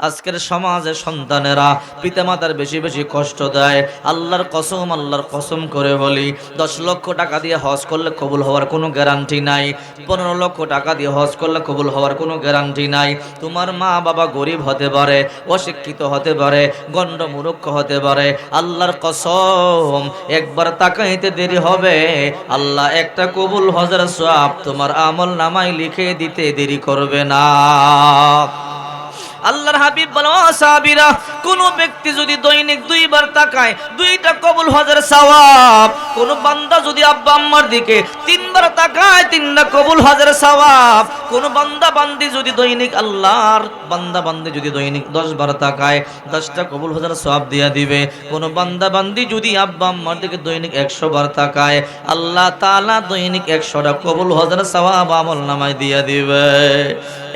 আজকের সমাজে সন্তানেরা পিতামাতার বেশি বেশি কষ্ট দেয়। আল্লাহর কসম আল্লাহর কসম করে বলি, দশ লক্ষ টাকা দিয়ে হজ করলে কবুল হওয়ার কোনো গ্যারান্টি নাই। পনেরো লক্ষ টাকা দিয়ে হজ করলে কবুল হওয়ার কোনো গ্যারান্টি নাই। তোমার মা বাবা গরিব হতে পারে, অশিক্ষিত হতে পারে, গণ্ড মূর্খ হতে পারে। আল্লাহর কসম, একবার তাকাইতে দেরি হবে। আল্লাহ একটা কবুল হজের সব তোমার আমল নামাই লিখে দিতে দেরি করবে না। আল্লাহর হাবিব বলো সাহাবীরা, কোন ব্যক্তি যদি দৈনিক দুইবার তাকায়, দুইটা কবুল হজের সওয়াব, কোন বান্দা যদি আব্বা আম্মার দিকে তিনবার তাকায় তিনটা কবুল হজের সওয়াব। কোন বান্দা বান্দি যদি দৈনিক আল্লাহর, বান্দা বান্দি যদি দৈনিক দশ বার তাকায়, দশটা কবুল হজের দিয়া দিবে। কোন বান্দা বান্দি যদি আব্বা আম্মার দিকে দৈনিক একশো বার তাকায়, আল্লাহ দৈনিক একশোটা কবুল হজের আমল নামায় দিয়া দিবে।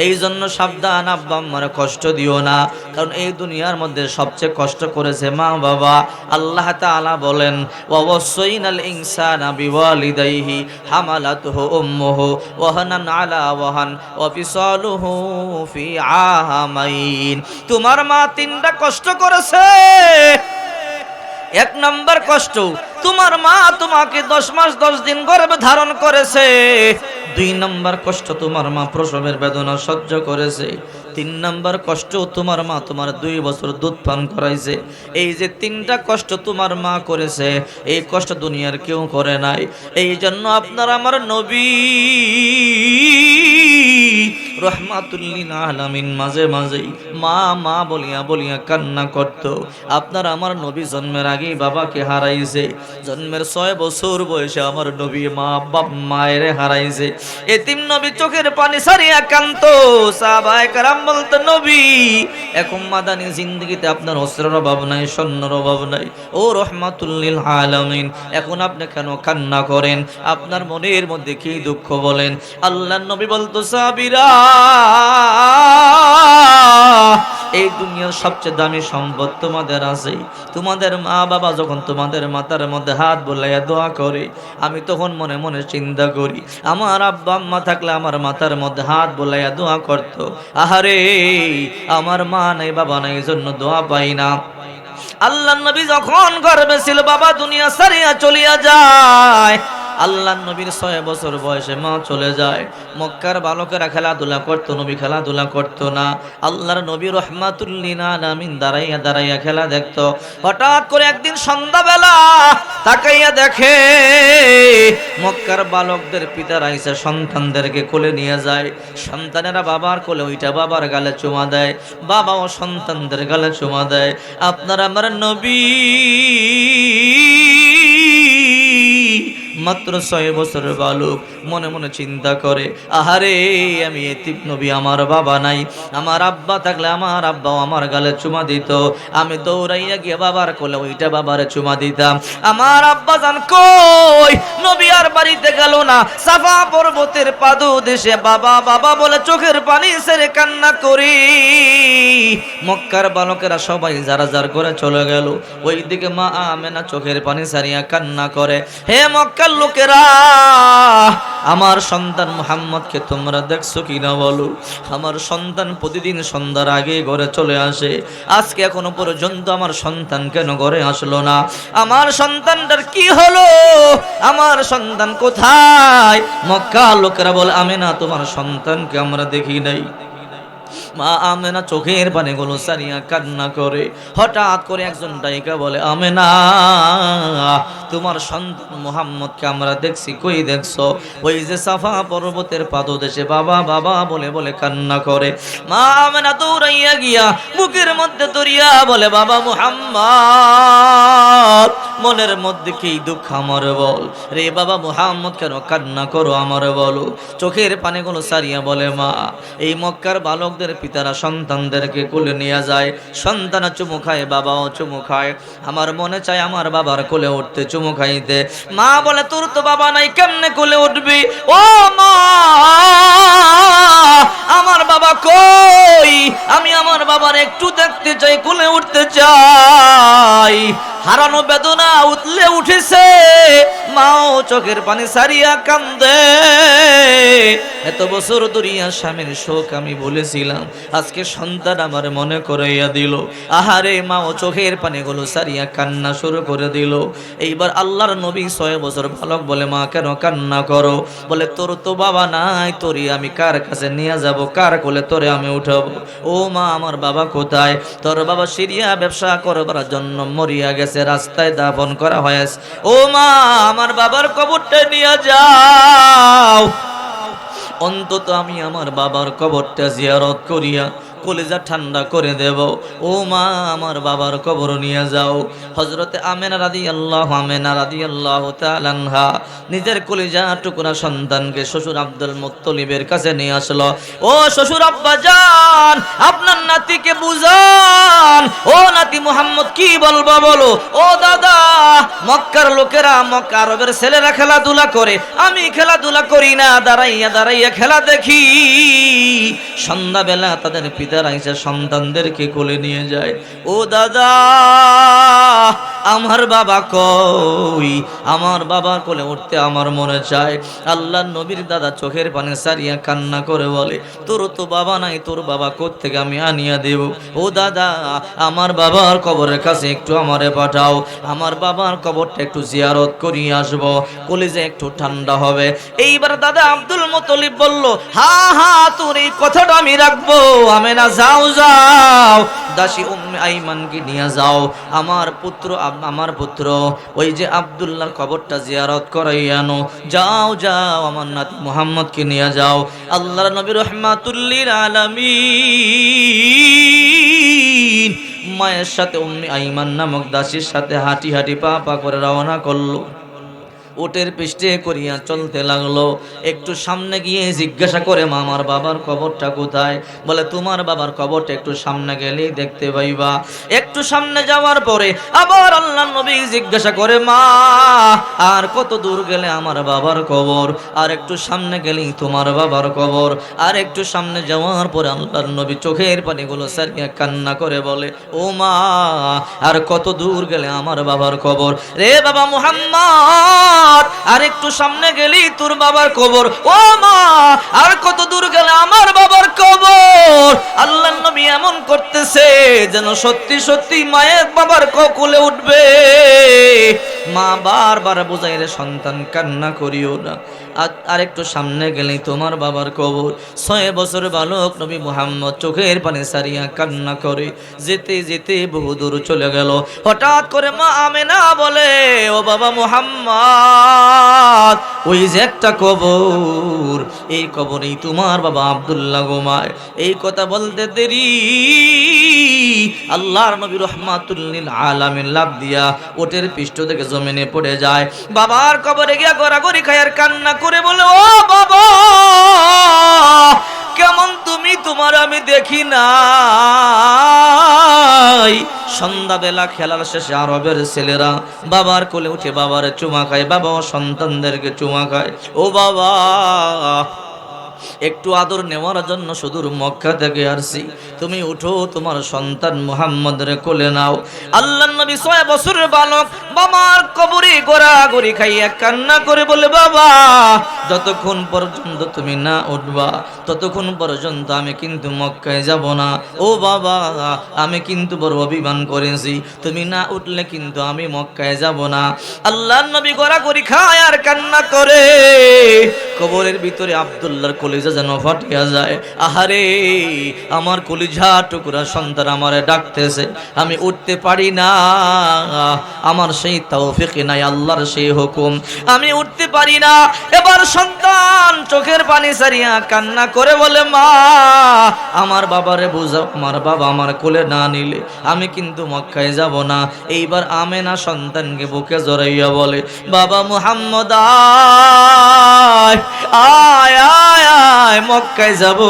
এই জন্য সাবধান আব্বা আম্মার কষ্ট দিও না, কারণ এই দুনিয়ার মধ্যে সবচেয়ে কষ্ট করেছে মা বাবা। আল্লাহ তাআলা বলেন ওয়াসাইনাল ইনসানা বিওয়ালিদাইহি হামালাতুহু উম্মুহু ওয়াহানান আলা ওয়াহান ওয়া ফিসালুহু ফি আহামাইন। তোমার মা তিনটা কষ্ট করেছে। এক নম্বর কষ্ট, তোমার মা তোমাকে দশ মাস, দশ দিন গর্ভে ধারণ করেছে। দুই নম্বর কষ্ট, তোমার মা প্রসবের বেদনা সহ্য করেছে। তিন নাম্বার কষ্ট তোমার মা তোমার দুই বছর দুধ পান করাইছে। এই যে তিনটা কষ্ট তোমার মা করেছে, এই কষ্ট দুনিয়ার কেউ করে নাই। এই জন্য আপনার আমার নবী রহমাতুল্লিন আলামিন মাঝে মাঝেই মা মা বলিয়া বলিয়া কান্না করত। আপনার আমার নবী জন্মের বাবাকে হারাইছে। জন্মের ছয় বছর বয়সে আমার নবী মা, বাপ, মায়ের হারাইছে। এতিম নবী চোখের পানি সারিয়া কান্ত বলতো, নবী, এখন মাদানি জিন্দগিতে আপনার অস্ত্রের অভাব নাই অভাব নাই। ও রহমাতুল্লিল আলামিন, এখন আপনি কেন কান্না করেন? আপনার মনের মধ্যে কি দুঃখ বলেন? আল্লাহ নবী বলতো এই দুনিয়ার সবচেয়ে দামি সম্পদ তোমাদের আছে। তোমাদের মা বাবা যখন তোমাদের মধ্যে হাত বোলাইয়া দোয়া করে, আমি তখন মনে মনে চিন্তা করি, আমার আব্বা আম্মা থাকলে আমার মাথার মধ্যে হাত বোলাইয়া দোয়া করতো। আহারে, আমার মা নাই, বাবা নাই, এই জন্য দোয়া পাই না। আল্লাহ নবী যখন গর্বে ছিল, বাবা দুনিয়া সারিয়া চলিয়া যায়। আল্লাহ নবীর ছয় বছর বয়সে মা চলে যায়। মক্কার বালকেরা খেলাধুলা করতো, নবী খেলাধুলা করতো না। আল্লাহর নবী রহমাতুল্লিনা আলামিন দাঁড়াইয়া দাঁড়াইয়া খেলা দেখতো। হঠাৎ করে একদিন সন্ধ্যাবেলা তাকাইয়া দেখে, মক্কার বালকদের পিতারা এসে সন্তানদেরকে কোলে নিয়ে যায়। সন্তানেরা বাবার কোলে ওইটা বাবার গালে চুমা দেয়, বাবাও সন্তানদের গালে চুমা দেয়। আপনার আমার নবী মাত্র ছয় বছরের বালক মনে মনে চিন্তা করে, আহারে, আমি এতিম নবী আমার বাবা নাই। আমার আব্বা থাকলে আমার আব্বাও আমার গালে চুমা দিত। আমি দৌড়াইয়া গিয়ে বাবার কোলে ওইটা বাবারে চুমা দিতাম। আমার আব্বা জান কই, নবী আর বাড়িতে গেল না। সাফা পর্বতের পাদু দেশে বাবা বাবা বলে চোখের পানি সেরে কান্না করি। মক্কার বালকেরা সবাই যারা যার করে চলে গেল, ওইদিকে মা আমেনা চোখের পানি সারিয়া কান্না করে। হে মক্কার লোকেরা আমার সন্তান মোহাম্মদকে তোমরা দেখছ কি না বলো? আমার সন্তান প্রতিদিন সন্ধ্যার আগে ঘরে চলে আসে। আজকে এখনও পর্যন্ত আমার সন্তান কেন ঘরে আসলো না? আমার সন্তানটার কি হলো? আমার সন্তান কোথায়? মক্কা লোকেরা বলে আমি না তোমার সন্তানকে আমরা দেখি নাই। মা আমেনা চোখের পানিগুলো সারিয়া কান্না করে। হঠাৎ করে একজন ডাইকা বলে, আমেনা, তোমার সন্তান মোহাম্মদকে আমরা দেখছি, কই দেখছ? ওই যে সাফা পর্বতের পাদদেশে বাবা বাবা বলে বলে কান্না করে। মা আমেনা দৌড়াইয়া গিয়া বুকের মধ্যে দরিয়া বলে, বাবা মুহাম্মদ, মনের মধ্যে কি দুঃখ আমার বল? রে বাবা মুহাম্মদ, কেন কান্না করো আমার বলো? চোখের পানিগুলো সারিয়া বলে, মা, এই মক্কার বালকদের পিতারা সন্তানদেরকে কোলে নিয়ে যায়। সন্তান চুমু খায়, বাবাও চুমু খায়। আমার মনে চায় আমার বাবার কোলে উঠতে চুমু খাইতে। মা বলে, তোর তো বাবা নাই, কেমনে কোলে উঠবি? ও মা, আমার বাবা কই? আমি আমার বাবার একটু দেখতে চাই, কোলে উঠতে চাই। হারানো বেদনা উতলে উঠেছে। মাও চোখের পানি সারিয়া কান্দে। এত বছর দুরিয়া স্বামীর শোক আমি বলেছিলাম, আজকে সন্তান আমার মনে করাইয়া দিল। আহারে, মাও চোখের পানিগুলো সারিয়া কান্না শুরু করে দিল। এইবার আল্লাহর নবী ছয় বছর বালক বলে, মা, কেন কান্না করো? বলে, তোর তো বাবা নাই, তোরই আমি কার কাছে নিয়ে যাব, কার কোলে তোরে আমি উঠাবো? ও মা, আমার বাবা কোথায়? তোর বাবা সিরিয়া ব্যবসা করবার জন্য মরিয়া গেছে। রাস্তায় দাফন করা হয়েছে। ও মা, আমার বাবার কবরটা নিয়ে যাও। অন্তত আমি আমার বাবার কবরটা জিয়ারত করিয়া কলেজা ঠান্ডা করে দেব। ও মা, আমার বাবার কবর নিয়ে যাও। হজরতে আমেনা রাদি আল্লাহ আমেনা রাদি আল্লাহ তালানহা নিজের কলিজা টুকুরা সন্তানকে শ্বশুর আব্দুল মুত্তলিবের কাছে নিয়ে আসলো। ও শ্বশুর আব্বা যান আপনার নাতিকে বুঝান। ও নাতি মোহাম্মদ, কি বলব বলো? ও দাদা, মক্কার লোকেরা মক্কা আরবের ছেলেরা খেলাধুলা করে। আমি খেলাধুলা করি না, দাঁড়াইয়া দাঁড়াইয়া খেলা দেখি। সন্ধ্যাবেলা তাদের পিতারা এসে সন্তানদেরকে কোলে নিয়ে যায়, ও দাদা, আমার বাবা কই? আমার বাবা কোলে উঠতে আমার মনে চায়। আল্লাহ নবীর দাদা চোখের পানে সারিয়া কান্না করে বলে, তোর তো বাবা নাই, তোর বাবা থেকে আমি আনিয়া দেব? ও দাদা, আমার বাবার কবরের কাছে একটু আমারে পাঠাও, আমার বাবার কবরটা একটু জিয়ারত করিয়ে আসব, কলেজে একটু ঠান্ডা হবে। এইবার দাদা আব্দুল মুতলিব বলল, হা হা, তোর এই কথাটা আমি রাখব আমি না যাও যাও। দাসী উম্মে আইমানকে নিয়ে যাও। আমার পুত্র আম- আমার পুত্র, ওই যে আব্দুল্লাহর কবরটা জিয়ারত আনো। যাও যাও, আমার নাতি মোহাম্মদকে নিয়ে যাও। আল্লাহর নবী রহমাতুল্লিল আলামিন মায়ের সাথে উম্মে আইমান নামক দাসীর সাথে হাঁটি হাঁটি পা পা করে রওনা করল। ওটের পৃষ্ঠে করিয়া চলতে লাগল। একটু সামনে গিয়ে জিজ্ঞাসা করে, মা, আমার বাবার কবরটা কোথায়? বলে, তোমার বাবার কবরটা একটু সামনে গেলেই দেখতে পাইবা। একটু সামনে যাওয়ার পরে আবার আল্লাহ নবী জিজ্ঞাসা করে, মা, আর কত দূর গেলে আমার বাবার কবর? আর একটু সামনে গেলেই তোমার বাবার কবর? আর একটু সামনে যাওয়ার পরে আল্লাহর নবী চোখের পানিগুলো সারিয়া কান্না করে বলে, ও মা, আর কত দূর গেলে আমার বাবার কবর? রে বাবা মুহাম্মদ আর একটু সামনে গেলি তোর বাবার কবর। ও মা, আর কত দূর গেলে আমার বাবার কবর? আল্লাহ নবী এমন করতেছে যেন সত্যি সত্যি মায়ের বাবার ককুলে উঠবে। মা বারবার বোঝাই রে সন্তান, কান্না করিও না। আর আরেকটু সামনে গেলেই তোমার বাবার কবর। ছয় বছর বালক নবী মোহাম্মদ চোখের পানি সারিয়া কান্না করে, যেতে যেতে বহু দূর চলে গেল। হঠাৎ করে মা আমেনা বলে, ও বাবা মোহাম্মদ, ওই যে একটা কবর, এই কবরেই তোমার বাবা আব্দুল্লাহ গোমায় এই কথা বলতে দেরি, আল্লাহর নবী রহমাতুল্লিল আলামিন লাভ দিয়া ওটের পৃষ্ঠ থেকে জমিনে পড়ে যায়। বাবার কবরে গিয়া গড়াগড়ি খায়ার কান্না করে বলে, ও বাবা, কেমন তুমি তোমার আমি দেখি না সন্ধ্যাবেলা খেলার শেষে আরবের ছেলেরা বাবার কোলে উঠে বাবার চুমা খায় বাবা সন্তানদেরকে চুমা খায়। ও বাবা একটু আদর নেওয়ার জন্য সুদূর মক্কা থেকে আসছি। তুমি উঠো, তোমার সন্তান মুহাম্মদের কোলে নাও। আল্লাহ নবী ছয় বছরের বালক, বাবার কবরে গোড়াগড়ি খাইয়া কান্না করে বলে, বাবা, যতক্ষণ পর্যন্ত তুমি না উঠবা, ততক্ষণ পর্যন্ত আমি কিন্তু মক্কায় যাব না। ও বাবা, আমি কিন্তু বড় অভিমান করেছি। তুমি না উঠলে কিন্তু আমি মক্কায় যাব না। আল্লাহ নবী গড়াগড়ি খায় আর কান্না করে। কবরের ভিতরে আব্দুল্লাহর কলিজা যেন ফাটিয়া যায়। আহারে, আমার কলিজা টুকরা সন্তান আমারে ডাকতেছে, আমি উঠতে পারি না। আমার সেই তৌফিক নাই, আল্লাহর সেই হুকুম। আমি উঠতে পারি না। এবার সন্তান চোখের পানি সারিয়া কান্না করে বলে, মা, আমার বাবারে বুঝাও, আমার বাবা আমার কোলে না নিলে আমি কিন্তু মক্কায় যাব না। এইবার আমেনা সন্তানকে বুকে জড়াইয়া বলে, বাবা মুহাম্মদ আয় আয় আয় আয় মক্কায় যাব।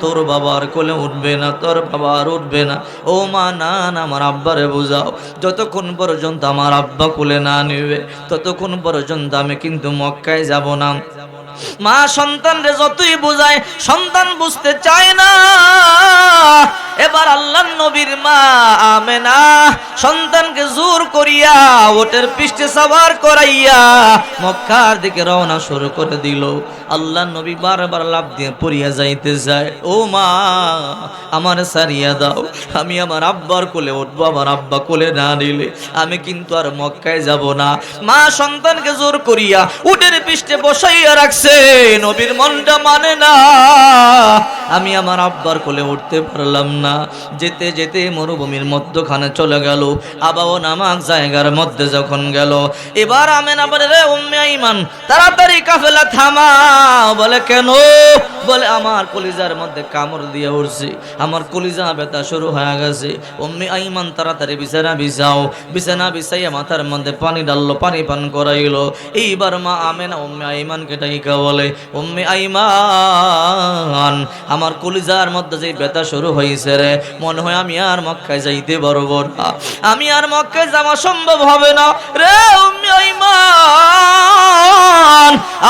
তোর বাবার কোলে উঠবে না, তোর বাবার উঠবে না। ও মা, না না, আমার আব্বারে বুঝাও। যতক্ষণ পর্যন্ত আমার আব্বা কোলে না নিবে, ততক্ষণ পর্যন্ত আমি কিন্তু মক্কায় যাব না। মা, সন্তানরে যতই বোঝায়, সন্তান বুঝতে চায় না। এবার আল্লাহ নবীর মা আমেনা সন্তানকে জোর করিয়া ওটের পৃষ্ঠে সাবার করাইয়া মক্কার দিকে রওনা শুরু করে দিল। আল্লাহ নবী বারবার লাভ দিয়ে পড়িয়া যাইতে যায়। ও মা, আমার সারিয়া দাও। আমি আমার আব্বার কোলে উঠবো, আমার আব্বা কোলে না নিলে আমি কিন্তু আর মক্কায় যাব না। মা সন্তানকে জোর করিয়া উটের পৃষ্ঠে বসাইয়া রাখছে। নবীর মনটা মানে না। আমি আমার আব্বার কোলে উঠতে পারলাম না। যেতে যেতে মরুভূমির মধ্যখানে চলে গেল। আবাও নামাক জায়গার মধ্যে যখন গেল। এবার আমেন আবার রে উম্মে ইমান তাড়াতাড়ি কাফেলা থামাও। বলে, কেন? বলে, আমার কলিজার মধ্যে কামড় দিয়ে উঠছে আমার কলিজা ব্যথা শুরু হয়ে গেছে। উম্মে আইমান তাড়াতাড়ি বিছানা বিছাও বিছানা বিছাইয়া মাথার মধ্যে পানি ডাললো পানি পান করাইলো। এইবার মা আমেনা উম্মে আইমানকে ডাইকা বলে, উম্মে আইমান আমার কলিজার মধ্যে যে ব্যথা শুরু হয়েছে রে, মনে হয় আমি আর মক্কায় যাইতে পারব না। আমি আর মক্কায় যাওয়া সম্ভব হবে না। রে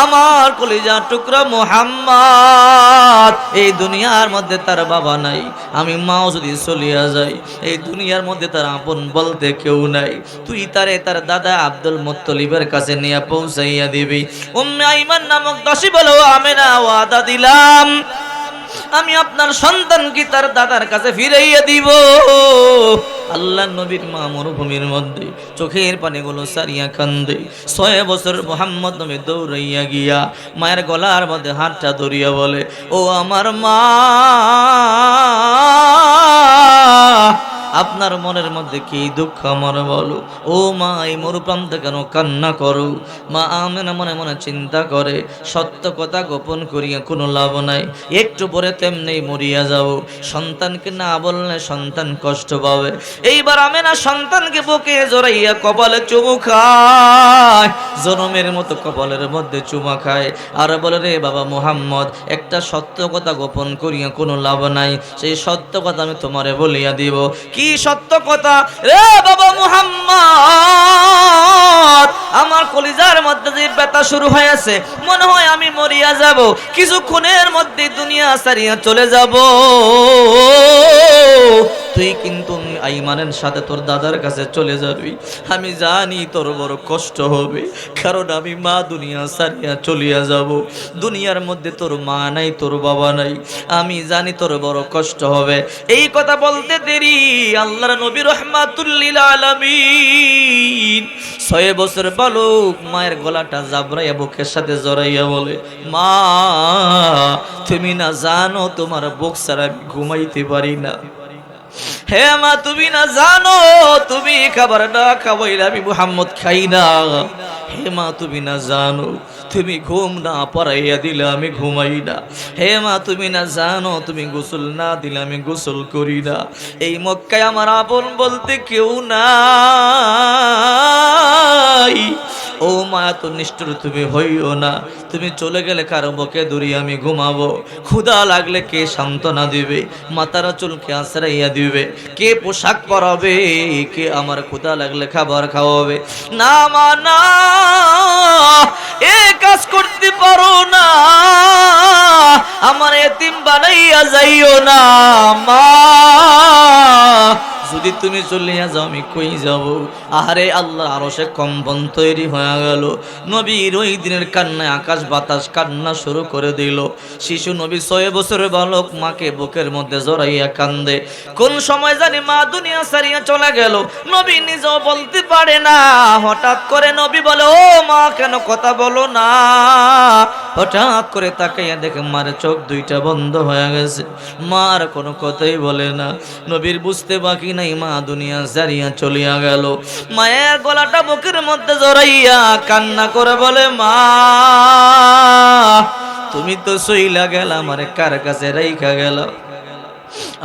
আমার কলিজার টুকরা মোহাম্মদ, এই দুনিয়ার মধ্যে তার বাবা নাই। আমি মাও যদি চলিয়া যাই, এই দুনিয়ার মধ্যে তার আপন বলতে কেউ নাই। তুই তারে তার দাদা আব্দুল মুত্তলিবের কাছে নিয়ে পৌঁছাইয়া দিবি। উম্মে আইমান নামক দাসী বলো আমি না ওয়াদা দিলাম। আমি আপনার সন্তানকে তার দাদার কাছে ফিরাইয়া দিব। আল্লাহ নবীর মা মরুভূমির মধ্যে চোখের পানিগুলো সারিয়া কান্দে। ছয় বছর মোহাম্মদ নবী দৌড়াইয়া গিয়া মায়ের গলার মধ্যে হাতটা ধরিয়া বলে, ও আমার মা আপনার মনের মধ্যে কি দুঃখ আমার বলো? ও মা, এই মরুপ্রান্তে কেন কান্না করো? মা আমেনা মনে মনে চিন্তা করে, সত্য কথা গোপন করিয়া কোনো লাভ নাই। একটু পরে তেমনি মরিয়া যাব সন্তানকে না বললে সন্তান কষ্ট পাবে। এইবার আমেনা সন্তানকে বুকে জড়াইয়া কপালে চুমু খায়। জনমের মতো কপালের মধ্যে চুমা খায়। আর বলে, রে বাবা মোহাম্মদ, একটা সত্য কথা গোপন করিয়া কোনো লাভ নাই। সেই সত্য কথা আমি তোমারে বলিয়া দিব। কি সত্য কথা? রে বাবা মুহাম্মদ, আমার কলিজার মধ্যে যে ব্যথা শুরু হয়েছে, মনে হয় আমি মরিয়া যাব। কিছুক্ষণের মধ্যে দুনিয়া সারিয়া চলে যাব। তুই কিন্তু আইমানের সাথে তোর দাদার কাছে চলে যাবি। আমি জানি তোর বড় কষ্ট হবে, কারণ আমি মা দুনিয়া সারিয়া চলিয়া যাব। দুনিয়ার মধ্যে তোর মা নাই, তোর বাবা নাই। আমি জানি তোর বড় কষ্ট হবে। এই কথা বলতে দেরি, আল্লাহর নবী রহমাতুল্লিল আলামিন। ছয় বছর বালক, মায়ের গলাটা জাবরাইয়া বুকের সাথে জড়াইয়া বলে, মা, তুমি না জানো তোমার বুক ছাড়া আমি ঘুমাইতে পারি না। হে মা, তুমি না জানো, তুমি খাবার না খাবাইলে আমি মোহাম্মদ খাই না। হে মা, তুমি না জানো তুমি ঘুম না পড়াইয়া দিলে আমি ঘুমাই না। হে মা, তুমি না জানো, তুমি গোসল না দিলে আমি গোসল করি না। এই মক্কায় আমার আপন বলতে কেউ নাই। ও মা, এত নিষ্ঠুর তুমি হইও না। তুমি চলে গেলে কারও বকে দূরি আমি ঘুমাবো। ক্ষুধা লাগলে কে সান্ত্বনা দিবে? মাতারা চুলকে আশ্রাইয়া দিবে। কে পোশাক পরাবে? কে আমার ক্ষুধা লাগলে খাবার খাওয়াবে? না মা, না। এ কাজ করতে পারো না। আমার এতিম বানাইয়া যাইও না মা। যদি তুমি চলিয়া যাও, আমি কই যাব? আহারে আল্লাহ আরও সে কম্পন তৈরি হয়ে গেল। নবীর ওই দিনের কান্নায় আকাশ বাতাস কান্না শুরু করে দিল। শিশু নবী ছয় বছরের বালক, মাকে বুকের মধ্যে জড়াইয়া কান্দে। কোন সময় জানি মা দুনিয়া সারিয়া চলে গেল। নবী নিজেও বলতে পারে না। হঠাৎ করে নবী বলে, ও মা, কেন কথা বলো না? হঠাৎ করে তাকাইয়া দেখে মার চোখ দুইটা বন্ধ হয়ে গেছে। মার কোনো কথাই বলে না। নবীর বুঝতে বাকি নাই মা দুনিয়া সারিয়া চলিয়া গেল। মায়ের গলাটা বুকের মধ্যে জড়াইয়া কান্না করে বলে, মা, তুমি তো সইলা গেল, আমার কার কাছে রাইখা গেল?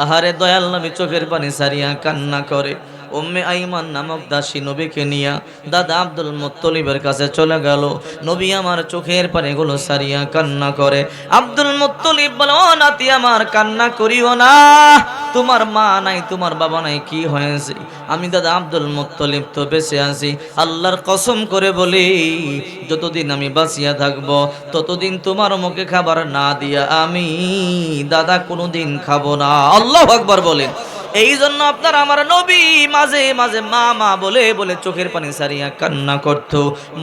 আহারে দয়াল নবী চোখের পানি সারিয়া কান্না করে। উম্মে আইমান নামক দাসী নবীকে নিয়া দাদা আব্দুল মুত্তলিবের কাছে চলে গেল। নবী আমার চোখের পানিগুলো সারিয়া কান্না করে। আব্দুল মুত্তলিব বলে নাতি, আমার কান্না করিও না। তোমার মা নাই, তোমার বাবা নাই, কি হয়েছে? আমি দাদা আব্দুল মুত্তলিব তো বেঁচে আছি, আল্লাহর কসম করে বলি, যতদিন আমি বাঁচিয়া থাকব, ততদিন তোমার মুখে খাবার না দিয়া আমি দাদা কোনোদিন খাব না। আল্লাহ আকবার বলেন। এই জন্য আপনার আমার নবী মাঝে মাঝে মা মা বলে বলে চোখের পানি সারিয়া কান্না করত।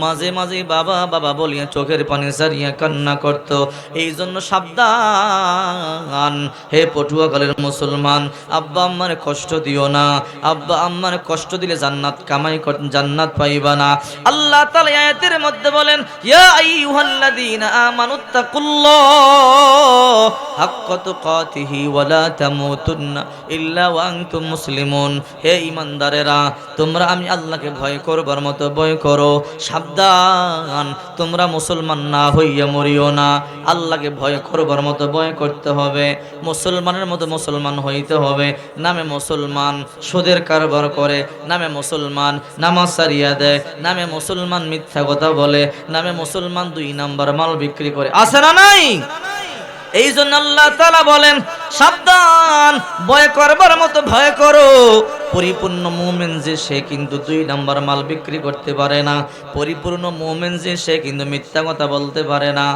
মাঝে মাঝে বাবা বাবা বলিয়া চোখের পানি সারিয়া কান্না করত। এই জন্য সাবধান। হে পটুয়াকালের মুসলমান, আব্বা আম্মার কষ্ট দিও না। আব্বা আম্মার কষ্ট দিলে জান্নাত কামাই জান্নাত পাইবা না। আল্লাহ তাআলা আয়াতের মধ্যে বলেন, ইয়া আইয়ুহাল্লাযীনা আমানুত্তাকুল্লাহ ইল্লা ওয়া মুসলিমুন। হে ঈমানদারেরা, তোমরা আমি আল্লাহকে ভয় করবার মতো ভয় করো। সাবধান, তোমরা মুসলমান না হইয়া মরিও না। আল্লাহকে ভয় করবার মতো ভয় করতে হবে। মুসলমানের মতো মুসলমান হইতে হবে। নামে মুসলমান সুদের কারবার করে, নামে মুসলমান নামাজ সারিয়া দেয়, নামে মুসলমান মিথ্যা কথা বলে, নামে মুসলমান দুই নাম্বার মাল বিক্রি করে। আছে না নাই? এই জন্য আল্লাহ তালা বলেন, সাবধান, ভয় করবার মতো ভয় করো। পরিপূর্ণ মোমেন যে সে কিন্তু দুই নাম্বার মাল বিক্রি করতে পারে না। পরিপূর্ণ মোমেন যে সে কিন্তু মিথ্যা কথা বলতে পারে না।